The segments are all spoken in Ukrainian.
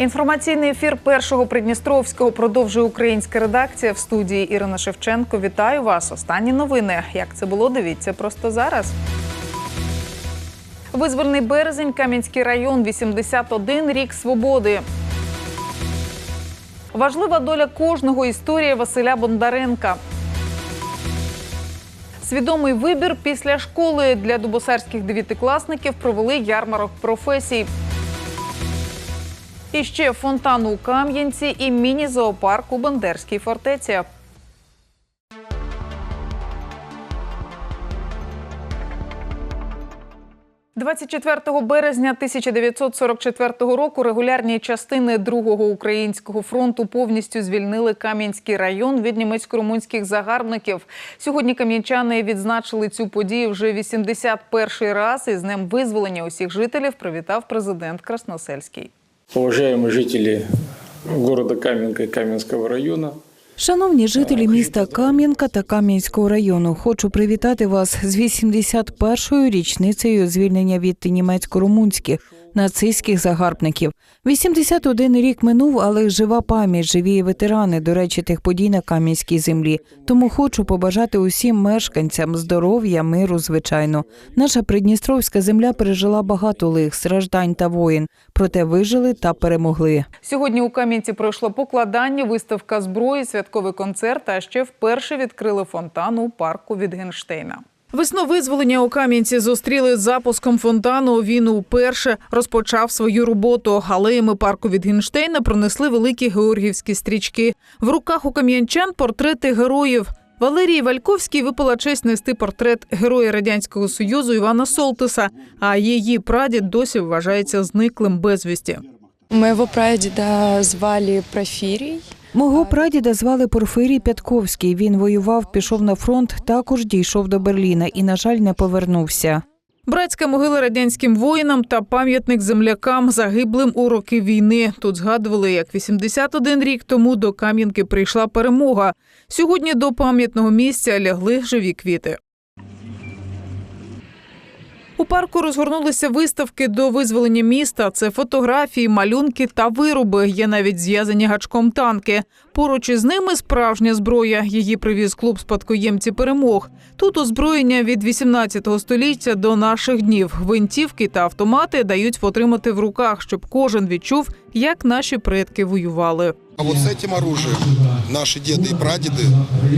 Інформаційний ефір першого Придністровського продовжує українська редакція в студії Ірина Шевченко. Вітаю вас. Останні новини. Як це було? Дивіться просто зараз. Визвольний березень, Кам'янський район, 81 рік свободи. Важлива доля кожного історія Василя Бондаренка. Свідомий вибір після школи для дубосарських дев'ятикласників провели ярмарок професій. І ще фонтан у Кам'янці і міні-зоопарк у Бендерській фортеці. – 24 березня 1944 року регулярні частини Другого українського фронту повністю звільнили Кам'янський район від німецько-румунських загарбників. Сьогодні кам'янчани відзначили цю подію вже 81 раз. І з днем визволення усіх жителів привітав президент Красносельський. Уважаемые жители города Кам'янка и Кам'янського района, Шановні жителі міста Кам'янка та Кам'янського району, хочу привітати вас з 81-ю річницею звільнення від німецько-румунських нацистських загарбників. 81 рік минув, але жива пам'ять, живі ветерани, до речі, тих подій на Кам'янській землі. Тому хочу побажати усім мешканцям здоров'я, миру, звичайно. Наша придністровська земля пережила багато лих, страждань та воїн, проте вижили та перемогли. Сьогодні у Кам'янці пройшло покладання, виставка зброї, святковий концерт. А ще вперше відкрили фонтан у парку Вітгенштейна. Весну визволення у Кам'янці зустріли запуском фонтану. Він уперше розпочав свою роботу. Алеями парку Вітгенштейна пронесли великі георгіївські стрічки. В руках у кам'янчан портрети героїв. Валерії Вальковській випала честь нести портрет героя радянського союзу Івана Солтиса. А її прадід досі вважається зниклим безвісті. Моего прадеда звали Профирий. Мого прадіда звали Порфирій Пятковський. Він воював, пішов на фронт, також дійшов до Берліна і, на жаль, не повернувся. Братська могила радянським воїнам та пам'ятник землякам загиблим у роки війни. Тут згадували, як 81 рік тому до Кам'янки прийшла перемога. Сьогодні до пам'ятного місця лягли живі квіти. У парку розгорнулися виставки до визволення міста. Це фотографії, малюнки та вироби. Є навіть зв'язані гачком танки. Поруч із ними справжня зброя. Її привіз клуб спадкоємці перемог. Тут озброєння від 18 століття до наших днів. Гвинтівки та автомати дають потримати в руках, щоб кожен відчув, як наші предки воювали. А вот с этим оружием наши деды и прадеды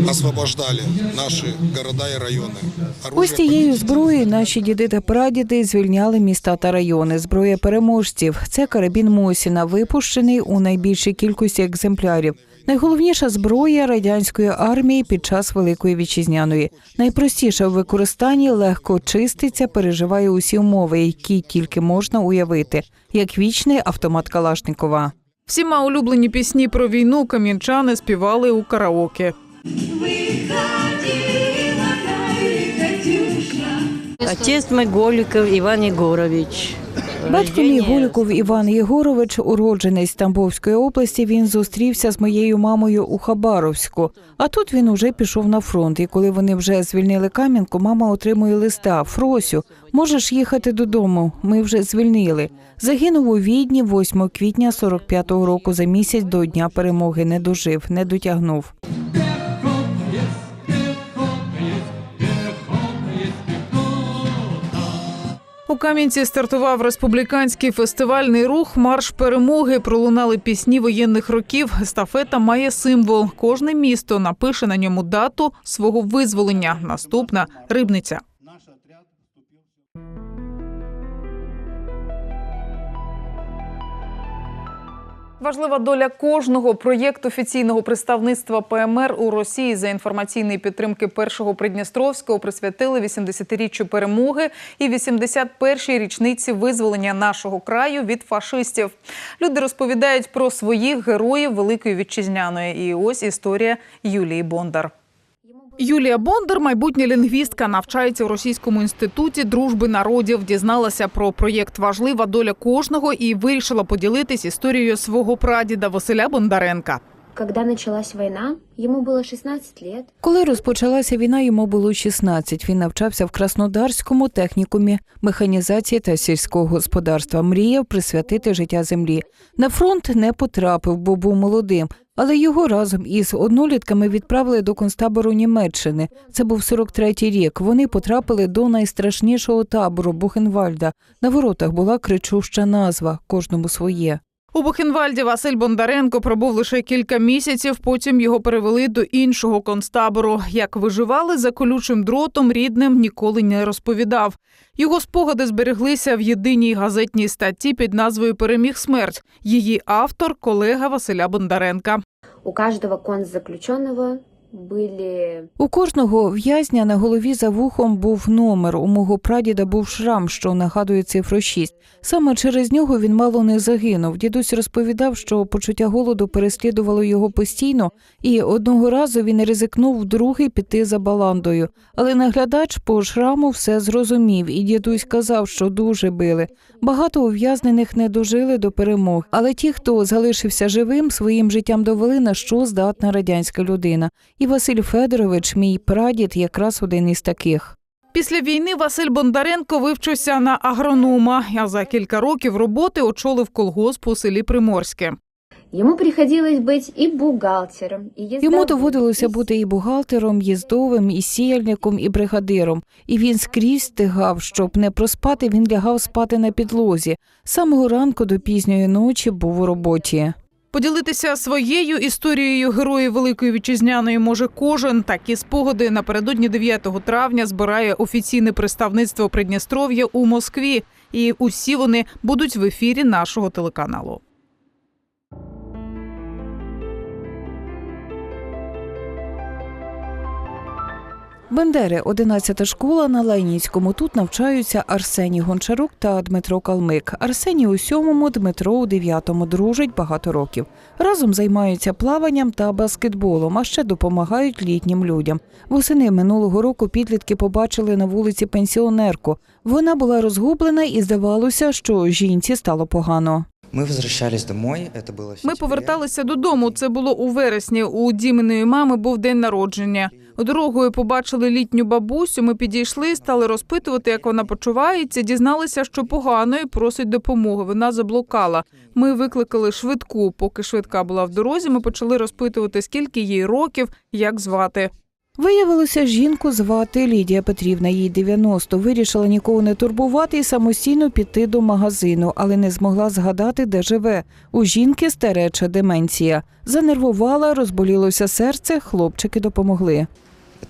освобождали наши города и районы. Оружие Ось тією зброєю наші діди та прадіди звільняли міста та райони. Зброя переможців. Це карабін Мосіна, випущений у найбільшій кількості екземплярів. Найголовніша зброя радянської армії під час Великої вітчизняної. Найпростіша в використанні, легко чиститься, переживає усі умови, які тільки можна уявити, як вічний автомат Калашникова. Всіма улюблені пісні про війну кам'янчани співали у караоке. Отець мой Іван Иван Егорович. Батько мій Голіков Іван Єгорович, уродженець Тамбовської області, він зустрівся з моєю мамою у Хабаровську. А тут він уже пішов на фронт. І коли вони вже звільнили Кам'янку, мама отримує листа. Фросю, можеш їхати додому. Ми вже звільнили. Загинув у Відні 8 квітня 45-го року за місяць до дня перемоги. Не дожив, не дотягнув. У Кам'янці стартував республіканський фестивальний рух Марш перемоги. Пролунали пісні воєнних років. Естафета має символ. Кожне місто напише на ньому дату свого визволення. Наступна рибниця. Важлива доля кожного проєкт офіційного представництва ПМР у Росії за інформаційної підтримки першого Придністровського присвятили 80-річчю перемоги і 81-й річниці визволення нашого краю від фашистів. Люди розповідають про своїх героїв Великої вітчизняної. І ось історія Юлії Бондар. Юлія Бондар, майбутня лінгвістка, навчається у Російському інституті дружби народів. Дізналася про проєкт Важлива доля кожного і вирішила поділитись історією свого прадіда Василя Бондаренка. Когда началась война, ему было 16 лет. Коли розпочалася війна, йому було 16. Він навчався в Краснодарському технікумі механізації та сільського господарства. Мріяв присвятити життя землі. На фронт не потрапив, бо був молодим. Але його разом із однолітками відправили до концтабору Німеччини. Це був 43-й рік. Вони потрапили до найстрашнішого табору Бухенвальда. На воротах була кричуща назва кожному своє. У Бухенвальді Василь Бондаренко пробув лише кілька місяців. Потім його перевели до іншого концтабору. Як виживали за колючим дротом, рідним ніколи не розповідав. Його спогади збереглися в єдиній газетній статті під назвою Переміг смерть. Її автор колега Василя Бондаренка. У каждого концзаключенного были У кожного в'язня на голові за вухом був номер. У мого прадіда був шрам, що нагадує цифру 6. Саме через нього він мало не загинув. Дідусь розповідав, що почуття голоду переслідувало його постійно, і одного разу він ризикнув вдруге піти за баландою. Але наглядач по шраму все зрозумів, і дідусь казав, що дуже били. Багато ув'язнених не дожили до перемог, але ті, хто залишився живим, своїм життям довели на що здатна радянська людина. І Василь Федорович, мій прадід, якраз один із таких. Після війни Василь Бондаренко вивчився на агронома, а за кілька років роботи очолив колгосп у селі Приморське. Ему приходилось быть и бухгалтером, и ездовым, Йому доводилося бути і бухгалтером, їздовим, і сіяльником, і бригадиром. І він скрізь стигав, щоб не проспати, він лягав спати на підлозі. З самого ранку до пізньої ночі був у роботі. Поділитися своєю історією героїв Великої вітчизняної може кожен. Такі спогади напередодні 9 травня збирає офіційне представництво Придністров'я у Москві, і усі вони будуть в ефірі нашого телеканалу. Бендери, 11 школа на Ленінському. Тут навчаються Арсеній Гончарук та Дмитро Калмик. Арсеній у сьомому, Дмитро у дев'ятому дружать багато років. Разом займаються плаванням та баскетболом, а ще допомагають літнім людям. Восени минулого року підлітки побачили на вулиці пенсіонерку. Вона була розгублена і здавалося, що жінці стало погано. Мы возвращались домой, это было в Ми сентябре. поверталися додому. Це було у вересні. У Діминої мами був день народження. Дорогою побачили літню бабусю. Ми підійшли, стали розпитувати, як вона почувається. Дізналися, що погано і просить допомоги. Вона заблукала. Ми викликали швидку. Поки швидка була в дорозі, ми почали розпитувати, скільки їй років, як звати. Виявилося, жінку звати Лідія Петрівна, їй 90. Вирішила нікого не турбувати і самостійно піти до магазину, але не змогла згадати, де живе. У жінки стареча деменція. Занервувала, розболілося серце, хлопчики допомогли.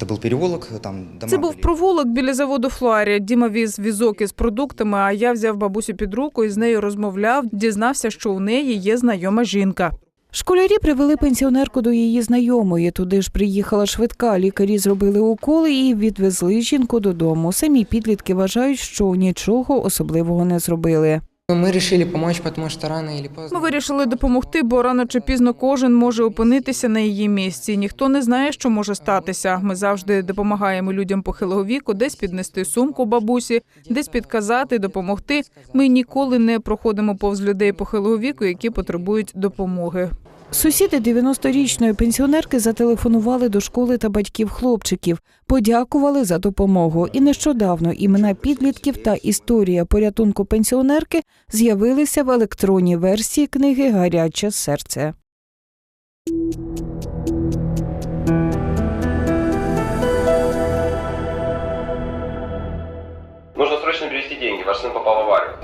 Это был переулок, там дома Це був были. провулок біля заводу Флуарія. Діма віз візок із продуктами, а я взяв бабусю під руку і з нею розмовляв. Дізнався, що у неї є знайома жінка. Школярі привели пенсіонерку до її знайомої. Туди ж приїхала швидка. Лікарі зробили уколи і відвезли жінку додому. Самі підлітки вважають, що нічого особливого не зробили. Мы вирішили помочь, тому що рано чи поздно. Ми вирішили допомогти, бо рано чи пізно кожен може опинитися на її місці. Ніхто не знає, що може статися. Ми завжди допомагаємо людям похилого віку, десь піднести сумку бабусі, десь підказати, допомогти. Ми ніколи не проходимо повз людей похилого віку, які потребують допомоги. Сусіди 90-річної пенсіонерки зателефонували до школи та батьків хлопчиків, подякували за допомогу. І нещодавно імена підлітків та історія порятунку пенсіонерки з'явилися в електронній версії книги Гаряче серце. Нужно срочно перевести деньги. Ваш сын попал в аварию.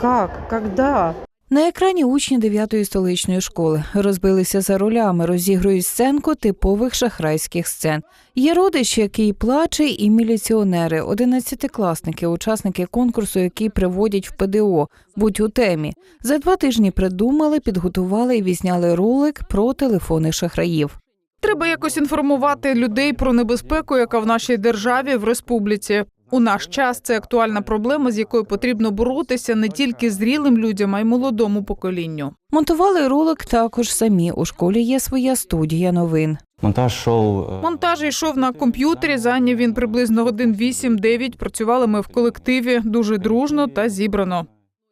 Как? Когда? На екрані учні 9-ї столичної школи розбилися за ролями, розігрують сценку типових шахрайських сцен. Є родич, який плаче, і міліціонери, одинадцятикласники, учасники конкурсу, який приводять в ПДО. Будь у темі. За два тижні придумали, підготували і відзняли ролик про телефони шахраїв. Треба якось інформувати людей про небезпеку, яка в нашій державі в республіці. У наш час це актуальна проблема, з якою потрібно боротися не тільки зрілим людям, а й молодому поколінню. Монтували ролик також самі. У школі є своя студія новин. Монтаж шоу. е, Монтаж йшов на комп'ютері. Зайняв він приблизно годин 8-9. Працювали ми в колективі дуже дружно та зібрано.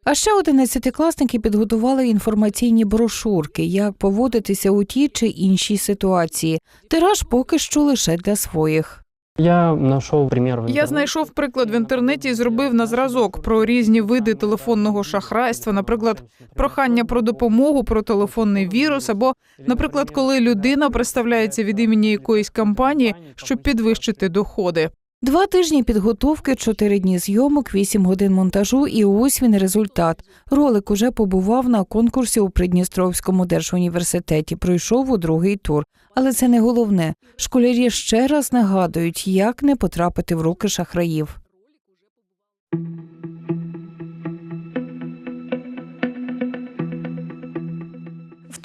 А ще одинадцятикласники підготували інформаційні брошурки, як поводитися у тій чи іншій ситуації. Тираж поки що лише для своїх. Я нашел пример. Я знайшов приклад в інтернеті і зробив на зразок про різні види телефонного шахрайства, наприклад, прохання про допомогу, про телефонний вірус, або, наприклад, коли людина представляється від імені якоїсь компанії, щоб підвищити доходи. Два тижні підготовки, чотири дні зйомок, вісім годин монтажу, і ось він результат. Ролик уже побував на конкурсі у Придністровському держуніверситеті. Пройшов у другий тур. Але це не головне. Школярі ще раз нагадують, як не потрапити в руки шахраїв.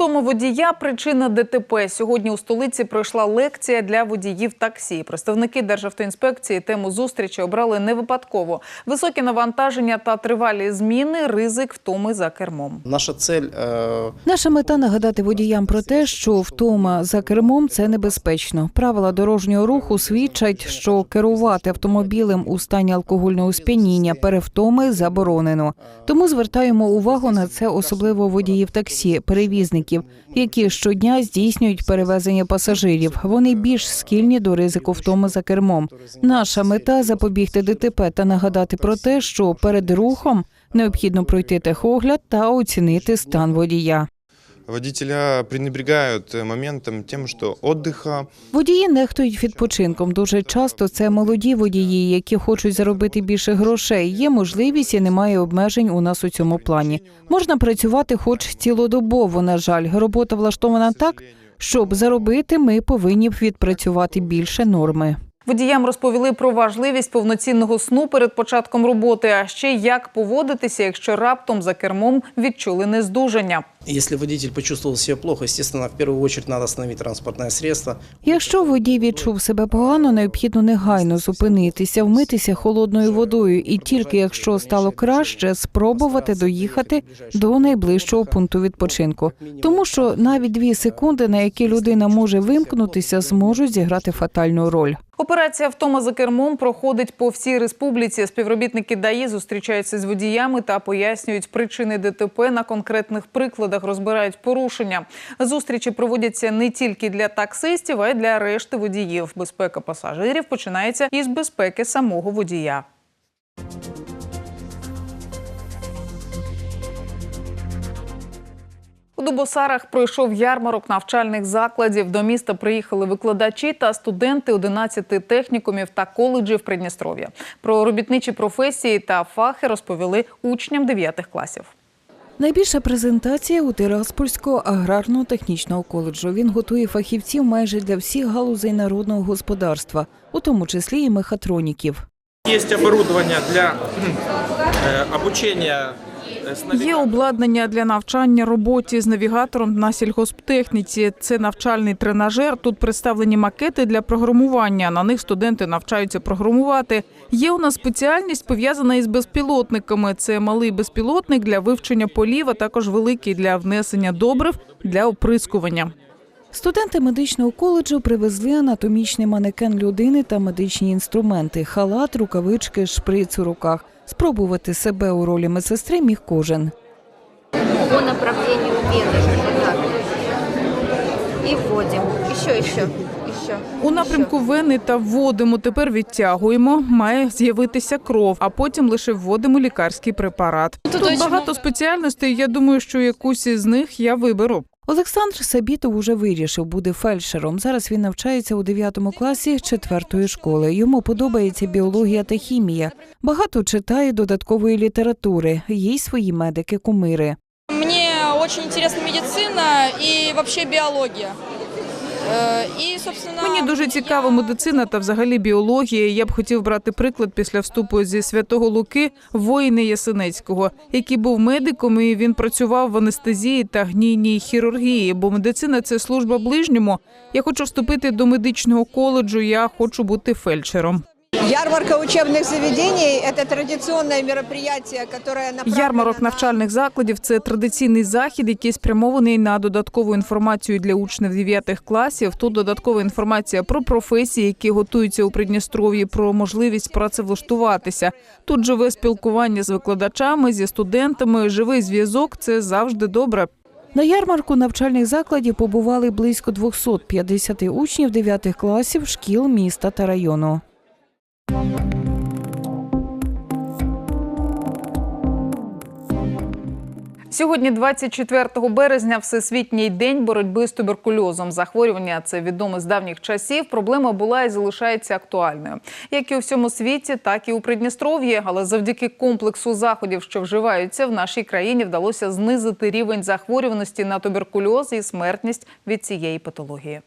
Втома водія причина ДТП. Сьогодні у столиці пройшла лекція для водіїв таксі. Представники Державтоінспекції тему зустрічі обрали не випадково. Високі навантаження та тривалі зміни, ризик втоми за кермом. Наша цель э, Наша мета нагадати водіям про те, що втома за кермом це небезпечно. Правила дорожнього руху свідчать, що керувати автомобілем у стані алкогольного сп'яніння перевтоми заборонено. Тому звертаємо увагу на це особливо водіїв таксі, перевізників, які щодня здійснюють перевезення пасажирів. Вони більш схильні до ризику втоми за кермом. Наша мета запобігти ДТП та нагадати про те, що перед рухом необхідно пройти техогляд та оцінити стан водія. Водителя пренебрегают э, моментом тем, что отдыха Водії нехтують відпочинком. Дуже часто це молоді водії, які хочуть заробити більше грошей. Є можливість і немає обмежень у нас у цьому плані. Можна працювати хоч цілодобово. На жаль, робота влаштована так, щоб заробити, ми повинні б відпрацювати більше норми. Водіям розповіли про важливість повноцінного сну перед початком роботи, а ще як поводитися, якщо раптом за кермом відчули нездужання. Если водитель почувствовал себя плохо, естественно, в первую очередь надо остановить транспортное средство. Якщо водій відчув себе погано, необхідно негайно зупинитися, вмитися холодною водою, і тільки якщо стало краще, спробувати доїхати до найближчого пункту відпочинку. Тому що навіть дві секунди, на які людина може вимкнутися, зможуть зіграти фатальну роль. Операція втома за кермом проходить по всій республіці. Співробітники ДАІ зустрічаються з водіями та пояснюють причини ДТП на конкретних прикладах, розбирають порушення. Зустрічі проводяться не тільки для таксистів, а й для решти водіїв. Безпека пасажирів починається із безпеки самого водія. У Дубосарах пройшов ярмарок навчальних закладів. До міста приїхали викладачі та студенти 11 технікумів та коледжів Придністров'я. Про робітничі професії та фахи розповіли учням 9 класів. Найбільша презентація у Тираспольського аграрно-технічного коледжу. Він готує фахівців майже для всіх галузей народного господарства, у тому числі і мехатроніків. Є оборудовання для обучения э, с Є обладнання для навчання роботі з навігатором на сільгосптехніці. Це навчальний тренажер. Тут представлені макети для програмування. На них студенти навчаються програмувати. Є у нас спеціальність пов'язана із безпілотниками. Це малий безпілотник для вивчення полів, а також великий для внесення добрив для оприскування. Студенти медичного коледжу привезли анатомічний манекен людини та медичні інструменти, халат, рукавички, шприц у руках. Спробувати себе у ролі медсестри міг кожен. По направлению вены. Вот так. И вводим. Еще, еще, еще. У напрямку вени та вводимо. Тепер відтягуємо. Має з'явитися кров, а потім лише вводимо лікарський препарат. Тут багато спеціальностей. Я думаю, що якусь із них я виберу. Олександр Сабітов уже вирішив, буде фельдшером. Зараз він навчається у 9 класі четвертої школи. Йому подобається біологія та хімія. Багато читає додаткової літератури. Їй свої медики-кумири. Мені дуже цікава медицина і вообще биология. Э, И, собственно, Мені дуже цікава медицина та взагалі біологія. Я б хотів брати приклад після вступу зі святого Луки воїни Ясенецького, який був медиком, і він працював в анестезії та гнійній хірургії. Бо медицина це служба ближньому. Я хочу вступити до медичного коледжу. Я хочу бути фельдшером. Ярмарка учебных заведений – это традиционное мероприятие, которое направлено Ярмарок навчальних закладів це традиційний захід, який спрямований на додаткову інформацію для учнів 9 класів. Тут додаткова інформація про професії, які готуються у Придністров'ї, про можливість працевлаштуватися. Тут живе спілкування з викладачами, зі студентами. Живий зв'язок це завжди добре. На ярмарку навчальних закладів побували близько 250 учнів 9 класів шкіл міста та району. Сьогодні, 24 березня, всесвітній день боротьби з туберкульозом. Захворювання це відоме з давніх часів. Проблема була і залишається актуальною, як і у всьому світі, так і у Придністров'ї. Але завдяки комплексу заходів, що вживаються в нашій країні, вдалося знизити рівень захворюваності на туберкульоз і смертність від цієї патології.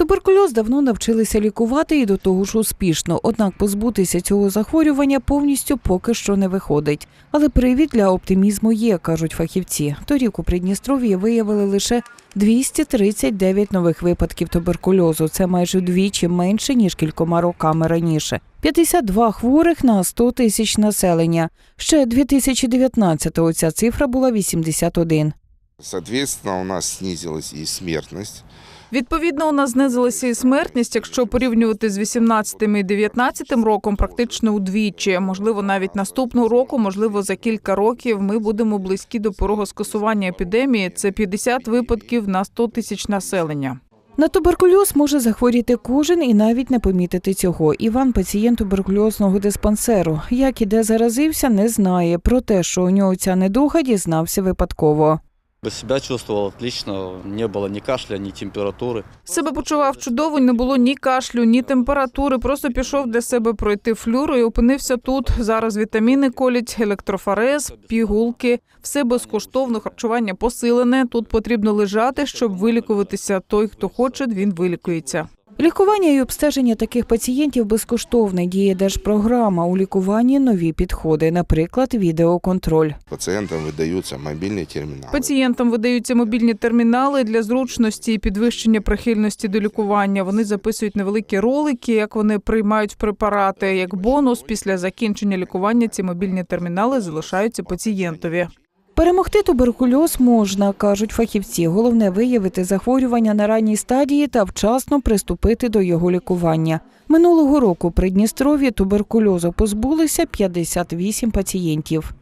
Туберкульоз давно навчилися лікувати і до того ж успішно. Однак позбутися цього захворювання повністю поки що не виходить. Але привід для оптимізму є, кажуть фахівці. Торік у Придністров'ї виявили лише 239 нових випадків туберкульозу. Це майже вдвічі менше ніж кількома роками раніше. 52 хворих на 100 тисяч населення. Ще 2019-го ця цифра була 81. Соответственно, у нас снизилась и смертность. Відповідно, у нас знизилася і смертність, якщо порівнювати з 18 і 19 роком, практично удвічі. Можливо, навіть наступного року, можливо, за кілька років ми будемо близькі до порогу скасування епідемії. Це 50 випадків на 100 тисяч населення. На туберкульоз може захворіти кожен і навіть не помітити цього. Іван пацієнт туберкульозного диспансеру. Як і де заразився, не знає. Про те, що у нього ця недуга, дізнався випадково. Себя чувствував отлично, не було ні кашля, ні температури. Себе почував чудово, не було ні кашлю, ні температури. Просто пішов для себе пройти флюру і опинився тут. Зараз вітаміни колять, електрофорез, пігулки. Все безкоштовно, харчування посилене. Тут потрібно лежати, щоб вилікуватися. Той, хто хоче, він вилікується. Лікування і обстеження таких пацієнтів безкоштовне. Діє держпрограма. У лікуванні нові підходи, наприклад, відеоконтроль. Пациентам выдаются мобильные терминалы. Пацієнтам видаються мобільні термінали для зручності і підвищення прихильності до лікування. Вони записують невеликі ролики, як вони приймають препарати. Як бонус, після закінчення лікування ці мобільні термінали залишаються пацієнтові. Перемогти туберкульоз можна, кажуть фахівці. Головне виявити захворювання на ранній стадії та вчасно приступити до його лікування. Минулого року при Дністрові туберкульозу позбулися 58 пацієнтів.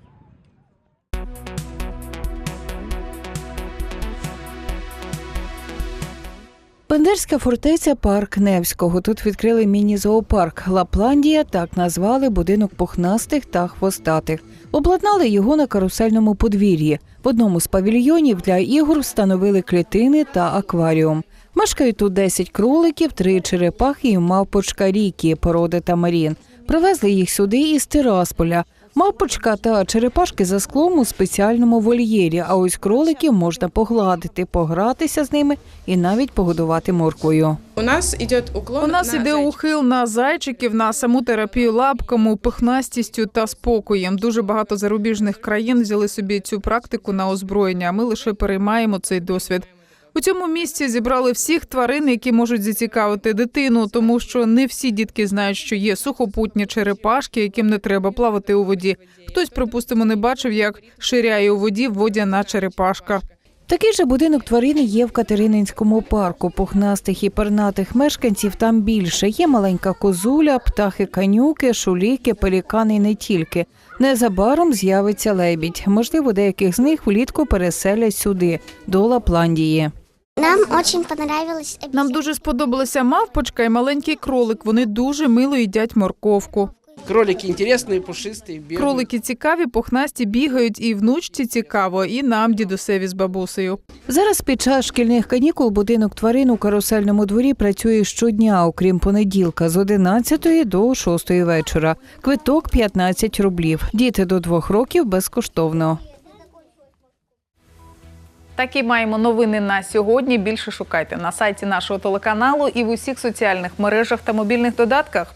Бендерська фортеця парк Невського. Тут відкрили міні-зоопарк Лапландія. Так назвали будинок пухнастих та хвостатих. Обладнали його на карусельному подвір'ї. В одному з павільйонів для ігор встановили клітини та акваріум. Мешкають тут 10 кроликів, три черепахи і мавпочка ріки, породи тамарін. Привезли їх сюди із Тирасполя. Мавпочка та черепашки за склом у спеціальному вольєрі, а ось кроликів можна погладити, погратися з ними і навіть погодувати морквою. У нас іде уклон У нас іде ухил на зайчиків, на саму терапію лапками, пихнастістю та спокоєм. Дуже багато зарубіжних країн взяли собі цю практику на озброєння. а Ми лише переймаємо цей досвід. У цьому місці зібрали всіх тварин, які можуть зацікавити дитину, тому що не всі дітки знають, що є сухопутні черепашки, яким не треба плавати у воді. Хтось, припустимо, не бачив, як ширяє у воді водяна черепашка. Такий же будинок тварин є в Катерининському парку. Пухнастих і пернатих мешканців там більше. Є маленька козуля, птахи канюки, шуліки, пелікани і не тільки. Незабаром з'явиться лебідь. Можливо, деяких з них влітку переселять сюди, до Лапландії. Нам очень понравилось. Нам дуже сподобалася мавпочка і маленький кролик. Вони дуже мило їдять морковку. Кролики интересные, пушистые, белые. Кролики цікаві, пухнасті бігають, і внучці цікаво, і нам, дідусеві з бабусею. Зараз під час шкільних канікул будинок тварин у карусельному дворі працює щодня, окрім понеділка, з 11 до 6 вечора. Квиток 15 рублів. Діти до двох років безкоштовно. Такі маємо новини на сьогодні. Більше шукайте на сайті нашого телеканалу і в усіх соціальних мережах та мобільних додатках.